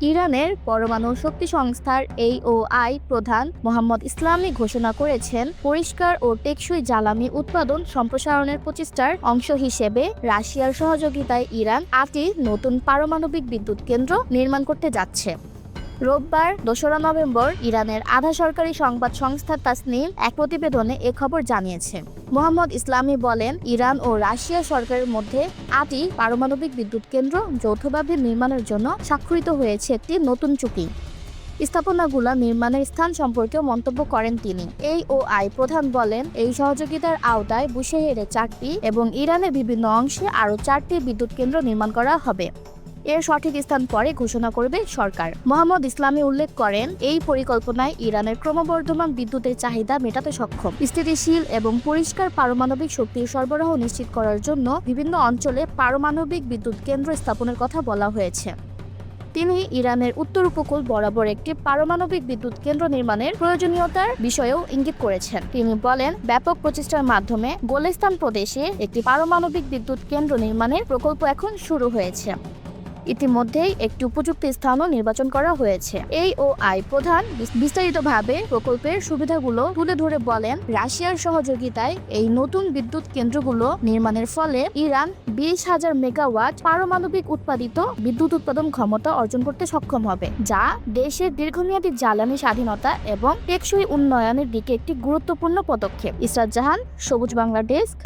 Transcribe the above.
ইরানের পরমাণু শক্তি সংস্থার এই ও আই প্রধান মোহাম্মদ ইসলামী ঘোষণা করেছেন, পরিষ্কার ও টেকসই জ্বালানি উৎপাদন সম্প্রসারণের প্রচেষ্টার অংশ হিসেবে রাশিয়ার সহযোগিতায় ইরান আটটি নতুন পারমাণবিক বিদ্যুৎ কেন্দ্র নির্মাণ করতে যাচ্ছে। রোববার দোসরা নভেম্বর ইরানের আধা সরকারি সংবাদ সংস্থা তাসনিম এক প্রতিবেদনে এ খবর জানিয়েছে। মোহাম্মদ ইসলামী বলেন, ইরান ও রাশিয়া সরকারের মধ্যে আটটি পারমাণবিক বিদ্যুৎ কেন্দ্র যৌথভাবে নির্মাণের জন্য স্বাক্ষরিত হয়েছে একটি নতুন চুক্তি। স্থাপনাগুলো নির্মাণের স্থান সম্পর্কেও মন্তব্য করেন তিনি। এই ও আই প্রধান বলেন, এই সহযোগিতার আওতায় বুশেহেরে চারটি এবং ইরানের বিভিন্ন অংশে আরও চারটি বিদ্যুৎ কেন্দ্র নির্মাণ করা হবে। এর সঠিক স্থান পরে ঘোষণা করবে সরকার। মোহাম্মদ ইসলামী উল্লেখ করেন, এই পরিকল্পনায় ইরানের ক্রমবর্ধমান বিদ্যুতের চাহিদা মেটাতে সক্ষম। স্থিতিশীল এবং পরিষ্কার পারমাণবিক শক্তির সরবরাহ নিশ্চিত করার জন্য বিভিন্ন অঞ্চলে পারমাণবিক বিদ্যুৎ কেন্দ্র স্থাপনের কথা বলা হয়েছে। তিনি ইরানের উত্তর উপকূল বরাবর একটি পারমাণবিক বিদ্যুৎ কেন্দ্র নির্মাণের প্রয়োজনীয়তার বিষয়েও ইঙ্গিত করেছেন। তিনি বলেন, ব্যাপক প্রচেষ্টার মাধ্যমে গোলেস্তান প্রদেশে একটি পারমাণবিক বিদ্যুৎ কেন্দ্র নির্মাণের প্রকল্প এখন শুরু হয়েছে। ইতিমধ্যেই একটি উপযুক্ত স্থানও নির্বাচন করা হয়েছে। এই ও আই প্রধান বিস- বিস্তারিতভাবে প্রকল্পের সুবিধাগুলো তুলে ধরে বলেন, রাশিয়ার সহযোগিতায় এই নতুন বিদ্যুৎ কেন্দ্রগুলো নির্মাণের ফলে ইরান বিশ হাজার মেগাওয়াট পারমাণবিক উৎপাদিত বিদ্যুৎ উৎপাদন ক্ষমতা অর্জন করতে সক্ষম হবে, যা দেশের দীর্ঘমেয়াদী জ্বালানি স্বাধীনতা এবং টেকসই উন্নয়নের দিকে একটি গুরুত্বপূর্ণ পদক্ষেপ। ইসরাত জাহান, সবুজ বাংলা ডেস্ক